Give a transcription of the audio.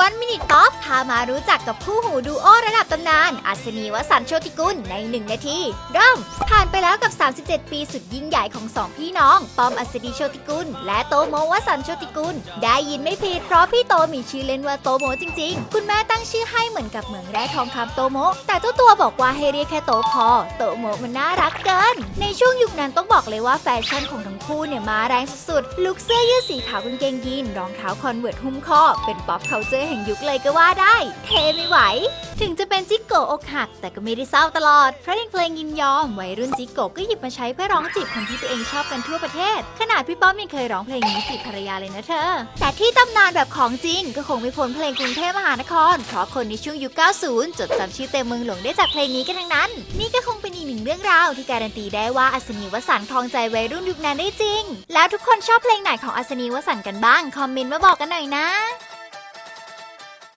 วันมินิป๊อปพามารู้จักกับคู่หูดูโอระดับตำนาน อัศนีวสันต์โชติกุลใน 1 นาทีเริ่มผ่านไปแล้วกับ 37 ปีสุดยิ่งใหญ่ของสองพี่น้อง ปอมอัศนีโชติกุล และโตโมวสันต์โชติกุล ได้ยินไม่ผิดเพราะพี่โตมีชื่อเล่นว่าโตโมจริง ๆ คุณแม่ตั้งชื่อให้เหมือนกับเหมืองแร่ทองคำโตโม แต่เจ้าตัวบอกว่าให้เรียกแค่โตพอ โตโมมันน่ารักเกิน ในช่วงยุคนั้นต้องบอกเลยว่าแฟชั่นของทั้งคู่เนี่ยมาแรงสุดๆลุคเสื้อยืดสีขาวกางเกงยีนรองเท้าคอนเวิร์ตหุ้มข้อเป็นป๊อปเคาเจอร์แห่งยุคเลยก็ว่าได้ เทไม่ไหว ถึงจะเป็นจิกโกะอกหัก แต่ก็ไม่ได้เศร้าตลอด เพราะในเพลงยินยอม วัยรุ่นจิกโกะก็หยิบมาใช้เพื่อร้องจีบคนที่ตัวเองชอบกันทั่วประเทศ ขนาดพี่ป้อมยังเคยร้องเพลงนี้จีบภรรยาเลยนะเธอ แต่ที่ตำนานแบบของจริงก็คงไม่พ้นเพลงกรุงเทพมหานคร เพราะคนในช่วงยุค 90 จดจำชื่อเต็มเมืองหลวงได้จากเพลงนี้กันทั้งนั้น นี่ก็คงเป็นอีกหนึ่งเรื่องราวที่การันตีได้ว่าอัศนีวสันต์ครองใจวัยรุ่นยุคนั้นได้จริง แล้วทุกคนชอบเพลงไหนของอัศนีวสันต์กันบ้าง คอมเมนต์มาบอกกันหน่อยนะ